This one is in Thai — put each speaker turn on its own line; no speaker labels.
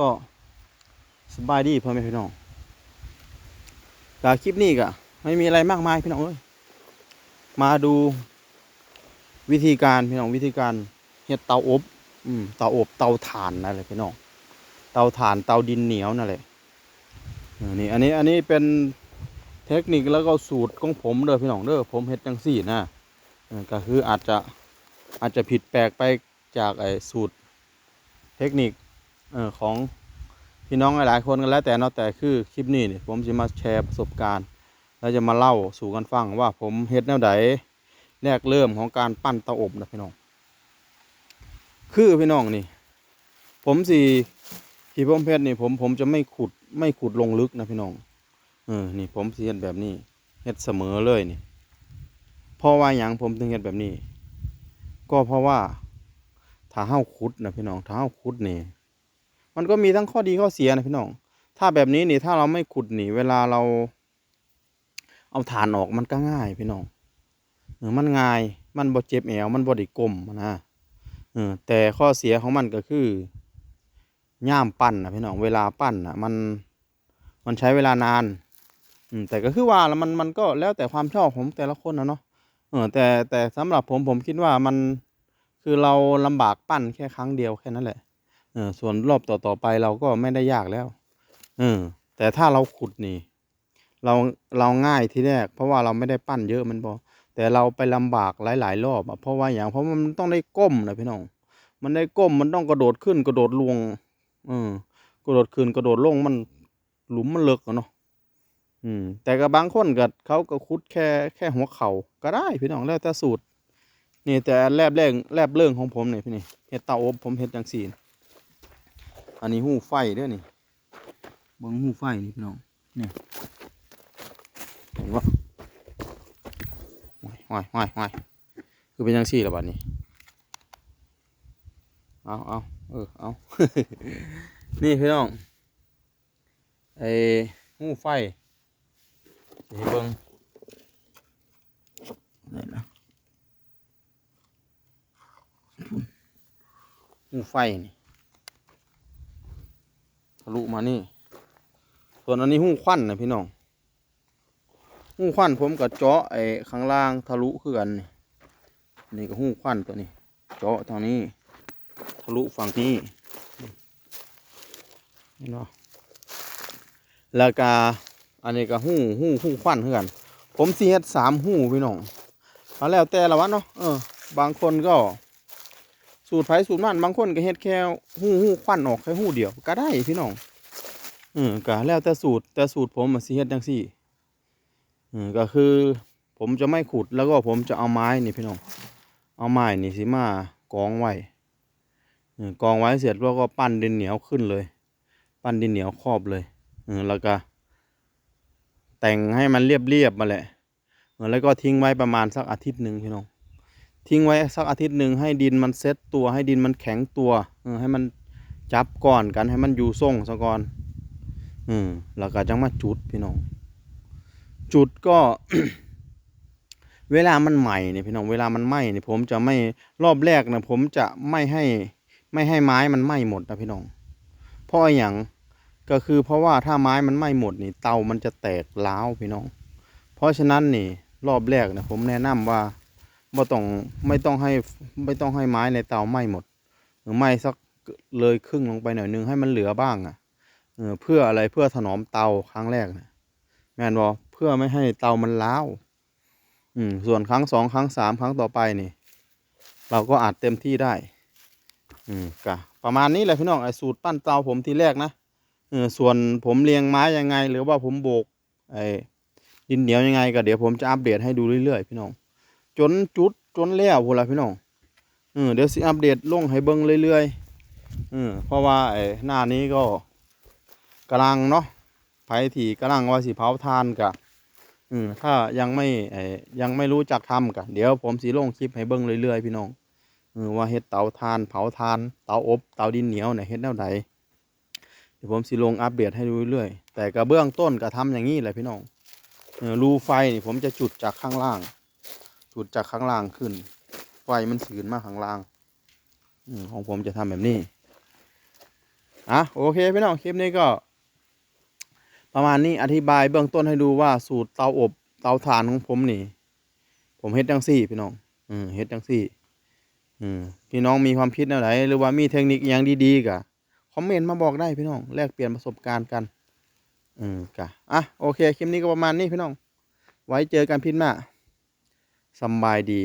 ก็สบายดีพ่อแม่พี่น้องกาคลิปนี้ก็ไม่มีอะไรมากมายพี่น้องเอ้ยมาดูวิธีการพี่น้องวิธีการเฮ็ดเตาอบอืมเตาอบเตาถ่านนั่นแหละพี่น้องเตาถ่านเตาดินเหนียวนั่นแหละนี่อันนี้อันนี้เป็นเทคนิคแล้วก็สูตรของผมเด้อพี่น้องเด้อผมเฮ็ดจังซี่นะก็คืออาจจะอาจจะผิดแปลกไปจากไอ้สูตรเทคนิค เออของพี่น้องหลายๆคนกันแล้วแต่เนาะแต่คือคลิปนี้นี่ผมจะมาแชร์ประสบการณ์แล้วจะมาเล่าสู่กันฟังว่าผมเฮ็ดแนวใดแรกเริ่มของการปั้นเตาอบนะพี่น้อง คือพี่น้องนี่ ผมสิที่ผมเพชรนี่ผมผมจะไม่ขุดไม่ขุดลงลึกนะพี่น้องเออนี่ผมเฮ็ดแบบนี้เฮ็ดเสมอเลยนี่เพราะว่าหยังผมถึงเฮ็ดแบบนี้ ก็เพราะว่าถ้าเฮาขุดนะพี่น้องถ้าเฮาขุดนี่ มันก็มีทั้งข้อดีข้อเสียนะพี่น้อง ถ้าแบบนี้นี่ถ้าเราไม่ขุดหนีเวลาเรา เอาฐานออกมันก็ง่ายพี่น้องเออมันง่าย มันบ่เจ็บแอวมันบ่ได้กลมนะเออแต่ข้อเสียของมันก็คือย่ามปั้นนะพี่น้องเวลาปั้นนะมันมันใช้เวลานานอืมแต่ก็คือว่าแล้วมันมันก็แล้วแต่ความชอบของแต่ละคนนะเนาะเออแต่แต่สำหรับผมผมคิดว่ามันคือเราลำบากปั้นแค่ครั้งเดียวแค่นั้นแหละ เออส่วนรอบต่อต่อไปเราก็ไม่ได้ยากแล้วเออแต่ถ้าเราขุดนี่ เราเราง่ายที่แรก เพราะว่าเราไม่ได้ปั้นเยอะมันพอแต่เราไปลำบากหลาย ๆ รอบอะเพราะว่าอย่างเพราะมันต้องได้ก้มนะพี่น้องมันได้ก้มมันต้องกระโดดขึ้นกระโดดลงเออกระโดดขึ้นกระโดดลงมันหลุมมันเลิกอะเนาะอืม แต่กับบางคนก็เขาก็ขุดแค่แค่หัวเข่าก็ได้พี่น้องแล้วแต่สูตร นี่แต่แรบแรงแรบเรื่องของผมเนี่ยพี่นี่เฮ็ดเตาอบผมเฮ็ดจังซี่ อันนี้หูไฟเด้อนี่เบิ่งหูไฟนี่พี่น้องเนี่ยเห็นว่าห้อยห้อยห้อยห้อยคือเป็นยังสี่ละบัดนี้เอาเอาเออเอา นี่พี่น้องไอ้หูไฟสิให้เบิ่งนี่นะหูไฟนี่ทะ ลุมานี่ ส่วนอันนี้หู้ควันนะพี่น้องหู้ควันผมกับเจาะไอ้ข้างล่างทะลุคือกันนี่นี่ก็หู้ควันตัวนี้ เจาะทางนี้ ทะลุฝั่งนี้นี่เนาะแล้วก็อันนี้ก็หู้หู้หู้ควันคือกันผมสีเฮ็ดสามหู้พี่น้องเอาแล้วแต่ละวันเนาะเออบางคนก็ สูตรไผสูตรมันบางคนก็เฮ็ดแค่หู้หู้ควันออกแค่หู้เดียวก็ได้พี่น้องเออก็แล้วแต่สูตรแต่สูตรผมมันสิเฮ็ดจังซี่เออก็คือ ผมจะไม่ขุดแล้วก็ผมจะเอาไม้นี่พี่น้องเอาไม้นี่สิมากองไว้กองไว้เสร็จแล้วก็ปั้นดินเหนียวขึ้นเลย ปั้นดินเหนียวครอบเลยแล้วก็ แต่งให้มันเรียบๆมาแหละแล้วก็ทิ้งไว้ประมาณสักอาทิตย์หนึ่งพี่น้อง ทิ้งไว้สักอาทิตย์หนึ่งให้ดินมันเซ็ตตัวให้ดินมันแข็งตัวเออให้มันจับก่อนกันให้มันอยู่ทรงซะก่อนอืมแล้วก็จังมาจุดพี่น้อง จุดก็ เวลามันใหม่เนี่ยพี่น้อง เวลามันไหม้เนี่ยผมจะไม่รอบแรกนะผมจะไม่ให้ ไม่ให้ไม้มันไหม้หมดนะพี่น้องเพราะอย่างก็คือเพราะว่าถ้าไม้มันไหม้หมดนี่เตามันจะแตกร้าวพี่น้อง เพราะฉะนั้นนี่รอบแรกนะผมแนะนำว่า บ่ต้องไม่ต้องให้ไม่ต้องให้ไม้ในเตาไหม้หมดหรือไหม้สักเลยครึ่งลงไปหน่อยนึงให้มันเหลือบ้างอะเพื่ออะไรเพื่อถนอมเตาครั้งแรกนะแมนบอเพื่อไม่ให้เตามันล้าวอืมส่วนครั้งสองครั้งสามครั้งต่อไปนี่ เราก็อาจเต็มที่ได้ อืมกะประมาณนี้แหละพี่น้องไอ้สูตรปั้นเตาผมทีแรกนะเออส่วนผมเรียงไม้ยังไง หรือว่าผมโบกไอ้ดินเหนียวยังไงก็เดี๋ยวผมจะอัปเดตให้ดูเรื่อยๆพี่น้อง จนจุดจนแล้วพูนละพี่น้องเออเดี๋ยวสิอัปเดตลงให้เบิ่งเรื่อยๆเออเพราะว่าไอ้หน้านี้ก็กำลังเนาะไผที่กำลังว่าสิเผาทานกะอืมถ้ายังไม่ไอ้ยังไม่รู้จักทำกะเดี๋ยวผมสิลงคลิปให้เบิ่งเรื่อยๆพี่น้องเออว่าเฮ็ดเตาทานเผาทานเตาอบเตาดินเหนียวเนี่ยเฮ็ดแนวใดเดี๋ยวผมสิลงอัปเดตให้ดูเรื่อยๆแต่กระเบื้องต้นก็ทำอย่างนี้แหละพี่น้องรูไฟนี่ผมจะจุดจากข้างล่าง จุดจากข้างล่างขึ้น ไฟมันสืนมาข้างล่างอของผมจะทำแบบนี้ อะโอเคพี่น้องคลิปนี้ก็ ประมาณนี้อธิบายเบื้องต้นให้ดูว่าสูตรเตาอบเตาถ่านของผมนี่ ผมเฮ็ดจังซี่ พี่น้อง อืมเฮ็ดจังซี่ อืมพี่น้องมีความคิดแนวไหนหรือว่ามีเทคนิคอย่างดีๆก็คอมเมนต์มาบอกได้พี่น้องแลกเปลี่ยนประสบการณ์กัน อืมกะอะโอเคคลิปนี้ก็ประมาณนี้พี่น้อง ไว้เจอกันพิดหน้า สบายดี